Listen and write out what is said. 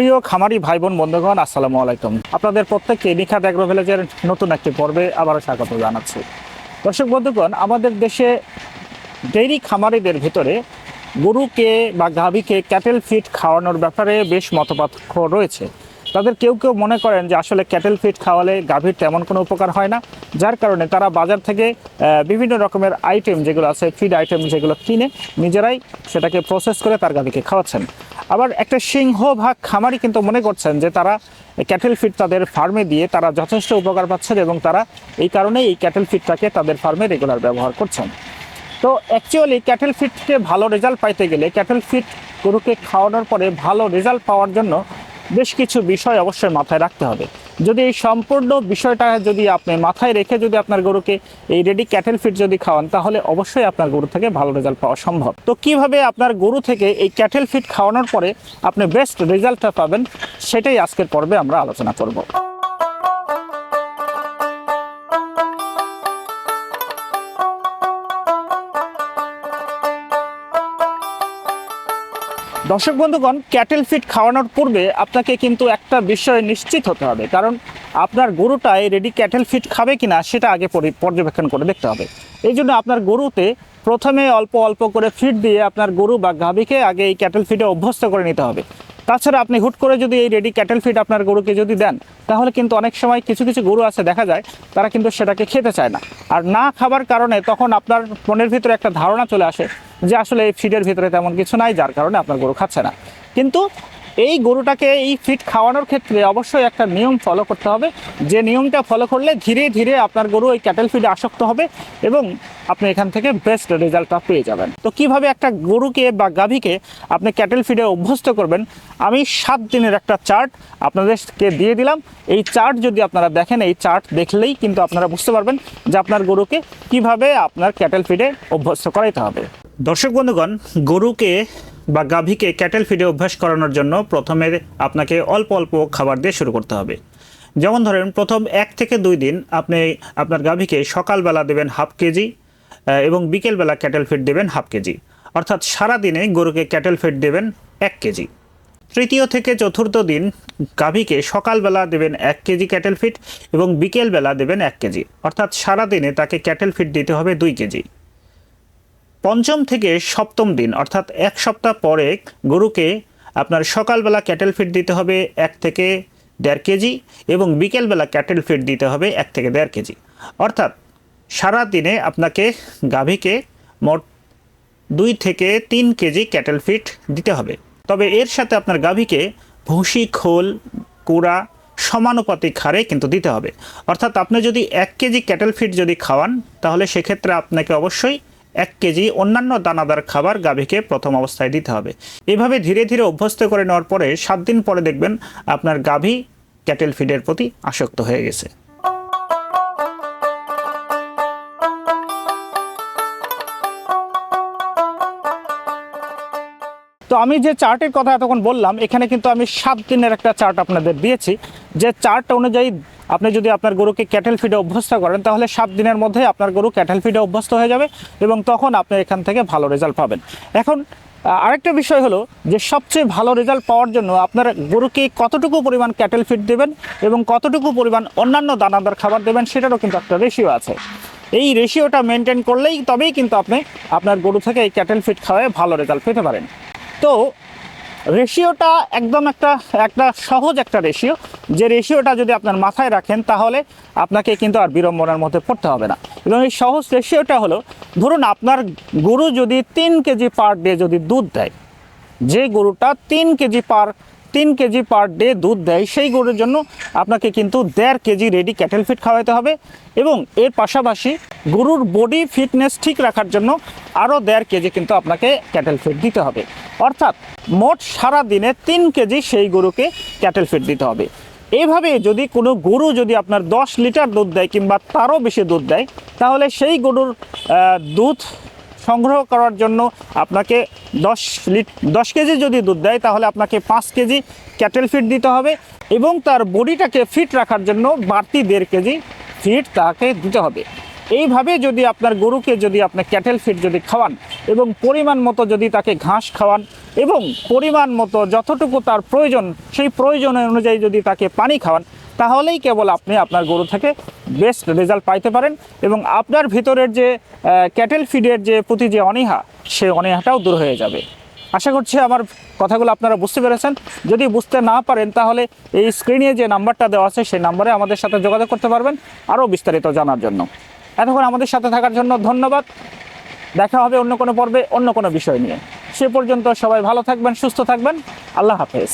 প্রিয় খামারি ভাই বোন বন্ধুগণ, আসসালামু আলাইকুম। আপনাদের প্রত্যেককে নিখাত অ্যাগ্রো ভিলেজের নতুন একটি পর্বে আবারও স্বাগত জানাচ্ছি। দর্শক, বন্ধুগণ, আমাদের দেশে ডেইরি খামারিদের ভিতরে গরুকে বা গাভীকে ক্যাটেল ফিড খাওয়ানোর ব্যাপারে বেশ মতপার্থক্য রয়েছে। তাদের কেউ কেউ মনে করেন যে আসলে ক্যাটেল ফিড খাওয়ালে গাভীর তেমন কোনো উপকার হয় না, যার কারণে তারা বাজার থেকে বিভিন্ন রকমের আইটেম যেগুলো আছে ফিড আইটেম যেগুলো কিনে নিজেরাই সেটাকে প্রসেস করে তার গাভীকে খাওয়াচ্ছেন। আবার একটা সিংহভাগ খামারি কিন্তু মনে করছেন যে তারা ক্যাটেল ফিড তাদের ফার্মে দিয়ে তারা যথেষ্ট উপকার পাচ্ছেন এবং তারা এই কারণেই এই ক্যাটেল ফিডটাকে তাদের ফার্মে রেগুলার ব্যবহার করছেন। তো অ্যাকচুয়ালি ক্যাটেল ফিডকে ভালো রেজাল্ট পাইতে গেলে ক্যাটেল ফিড গরুকে খাওয়ানোর পরে ভালো রেজাল্ট পাওয়ার জন্য বেশ কিছু বিষয় অবশ্যই মাথায় রাখতে হবে। যদি এই সম্পূর্ণ বিষয়টা যদি আপনি মাথায় রেখে যদি আপনার গরুকে এই রেডি ক্যাটেল ফিড যদি খাওয়ান, তাহলে অবশ্যই আপনার গরু থেকে ভালো রেজাল্ট পাওয়া সম্ভব। তো কীভাবে আপনার গরু থেকে এই ক্যাটেল ফিড খাওয়ানোর পরে আপনি বেস্ট রেজাল্টটা পাবেন, সেটাই আজকের পর্বে আমরা আলোচনা করব। দর্শক বন্ধুগণ ক্যাটেল ফিড খাওয়ানোর পূর্বে আপনাকে কিন্তু একটা বিষয় নিশ্চিত হতে হবে। কারণ আপনার গরুটায় রেডি ক্যাটেল ফিড খাবে কিনা সেটা আগে পরি- পর্যবেক্ষণ করে দেখতে হবে। এই জন্য আপনার গরুতে প্রথমে অল্প অল্প করে ফিড দিয়ে আপনার গরু বা গাভীকে আগে এই ক্যাটেল ফিডে অভ্যস্ত করে নিতে হবে। তাছাড়া আপনি হুট করে যদি এই রেডি ক্যাটেল ফিড আপনার গরুকে যদি দেন, তাহলে কিন্তু অনেক সময় কিছু কিছু গরু আছে, দেখা যায়, তারা কিন্তু সেটাকে খেতে চায় না। আর না খাবার কারণে তখন আপনার মনের ভিতরে একটা ধারণা চলে আসে যে আসলে এই ফিডের ভিতরে তেমন কিছু নাই, যার কারণে আপনার গরু খাচ্ছে না। কিন্তু এই গরুটাকে এই ফিড খাওয়ানোর ক্ষেত্রে অবশ্যই একটা নিয়ম ফলো করতে হবে। যে নিয়মটা ফলো করলে ধীরে ধীরে আপনার গরু ওই ক্যাটেল ফিডে আসক্ত হবে এবং আপনি এখান থেকে বেস্ট রেজাল্টটা পেয়ে যাবেন। তো কীভাবে একটা গরুকে বা গাভীকে আপনি ক্যাটেল ফিডে অভ্যস্ত করবেন? আমি সাত দিনের একটা চার্ট আপনাদেরকে দিয়ে দিলাম। এই চার্ট যদি আপনারা দেখেন, এই চার্ট দেখলেই কিন্তু আপনারা বুঝতে পারবেন যে আপনার গরুকে কীভাবে আপনার ক্যাটেল ফিডে অভ্যস্ত করাইতে হবে। দর্শক বন্ধুগণ, গরুকে বা গাভীকে ক্যাটেল ফিডে অভ্যাস করানোর জন্য প্রথমে আপনাকে অল্প অল্প খাবার দিয়ে শুরু করতে হবে। যেমন ধরেন, প্রথম এক থেকে দুই দিন আপনি আপনার গাভীকে সকালবেলা দেবেন হাফ কেজি এবং বিকেলবেলা ক্যাটেল ফিড দেবেন হাফ কেজি। অর্থাৎ সারা দিনে গরুকে ক্যাটেল ফিড দেবেন এক কেজি। তৃতীয় থেকে চতুর্থ দিন গাভীকে সকালবেলা দেবেন এক কেজি ক্যাটেল ফিড এবং বিকেলবেলা দেবেন এক কেজি। অর্থাৎ সারা দিনে তাকে ক্যাটেল ফিড দিতে হবে দুই কেজি। পঞ্চম থেকে সপ্তম দিন, অর্থাৎ এক সপ্তাহ পরে গরুকে আপনার সকালবেলা ক্যাটেল ফিড দিতে হবে এক থেকে দেড় কেজি এবং বিকেলবেলা ক্যাটেল ফিড দিতে হবে এক থেকে দেড় কেজি। অর্থাৎ সারা দিনে আপনাকে গাভীকে মোট দুই থেকে তিন কেজি ক্যাটেল ফিড দিতে হবে। তবে এর সাথে আপনার গাভীকে ভুসি, খোল, কুড়া সমানুপাতিক হারে কিন্তু দিতে হবে। অর্থাৎ আপনি যদি এক কেজি ক্যাটেল ফিড যদি খাওয়ান, তাহলে সেক্ষেত্রে আপনাকে অবশ্যই এক কেজি অন্যান্য দানাদার খাবার গাভীকে প্রথম অবস্থায় দিতে হবে। এভাবে ধীরে ধীরে অভ্যস্ত করে নেওয়ার পরে সাত দিন পরে দেখবেন আপনার গাভী ক্যাটেল ফিডের প্রতি আসক্ত হয়ে গেছে। তো আমি যে চার্টের কথা এতক্ষণ বললাম, এখানে কিন্তু আমি সাত দিনের একটা চার্ট আপনাদের দিয়েছি। যে চার্ট অনুযায়ী আপনি যদি আপনার গরুকে ক্যাটেল ফিডে অভ্যস্ত করেন, তাহলে সাত দিনের মধ্যে আপনার গরু ক্যাটেল ফিডে অভ্যস্ত হয়ে যাবে এবং তখন আপনি এখান থেকে ভালো রেজাল্ট পাবেন। এখন আরেকটা বিষয় হলো যে সবচেয়ে ভালো রেজাল্ট পাওয়ার জন্য আপনার গরুকে কতটুকু পরিমাণ ক্যাটেল ফিড দেবেন এবং কতটুকু পরিমাণ অন্যান্য দানাদার খাবার দেবেন সেটারও কিন্তু একটা রেশিও আছে। এই রেশিওটা মেনটেন করলেই তবেই কিন্তু আপনি আপনার গরু থেকে এই ক্যাটেল ফিড খাওয়ায় ভালো রেজাল্ট পেতে পারেন। তো রেশিওটা একদম একটা একটা সহজ একটা রেশিও যে রেশিওটা যদি আপনার মাথায় রাখেন, তাহলে আপনাকে কিন্তু আর বিড়ম্বনার মধ্যে পড়তে হবে না। এবং এই সহজ রেশিওটা হলো, ধরুন আপনার গরু যদি তিন কেজি পার ডে যদি দুধ দেয়, যে গরুটা তিন কেজি পার তিন কেজি পার ডে দুধ দেয়, সেই গরুর জন্য আপনাকে কিন্তু দেড় কেজি রেডি ক্যাটেল ফিড খাওয়াতে হবে এবং এর পাশাপাশি গরুর বডি ফিটনেস ঠিক রাখার জন্য আরও দেড় কেজি কিন্তু আপনাকে ক্যাটেল ফিট দিতে হবে। অর্থাৎ মোট সারা দিনে তিন কেজি সেই গরুকে ক্যাটেল ফিড দিতে হবে। এভাবে যদি কোনো গরু যদি আপনার দশ লিটার দুধ দেয় কিংবা তারও বেশি দুধ দেয়, তাহলে সেই গরুর দুধ সংগ্রহ করার জন্য আপনাকে দশ লিট দশ কেজি যদি দুধ দেয়, তাহলে আপনাকে পাঁচ কেজি ক্যাটেল ফিড দিতে হবে এবং তার বডিটাকে ফিট রাখার জন্য বাড়তি দেড় কেজি ফিট তাকে দিতে হবে। এইভাবে যদি আপনার গরুকে যদি আপনি ক্যাটেল ফিড যদি খাওয়ান এবং পরিমাণ মতো যদি তাকে ঘাস খাওয়ান এবং পরিমাণ মতো যতটুকু তার প্রয়োজন, সেই প্রয়োজন অনুযায়ী যদি তাকে পানি খাওয়ান, তাহলেই কেবল আপনি আপনার গরু থেকে বেস্ট রেজাল্ট পাইতে পারেন এবং আপনার ভিতরের যে ক্যাটেল ফিডের যে প্রতি যে অনীহা, সে অনীহাটাও দূর হয়ে যাবে। আশা করছি আমার কথাগুলো আপনারা বুঝতে পেরেছেন। যদি বুঝতে না পারেন, তাহলে এই স্ক্রিনে যে নাম্বারটা দেওয়া আছে, সেই নাম্বারে আমাদের সাথে যোগাযোগ করতে পারবেন। আরও বিস্তারিত জানার জন্য। এতক্ষণ আমাদের সাথে থাকার জন্য ধন্যবাদ। দেখা হবে অন্য কোনো পর্বে, অন্য কোনো বিষয় নিয়ে। সে পর্যন্ত সবাই ভালো থাকবেন, সুস্থ থাকবেন। আল্লাহ হাফেজ।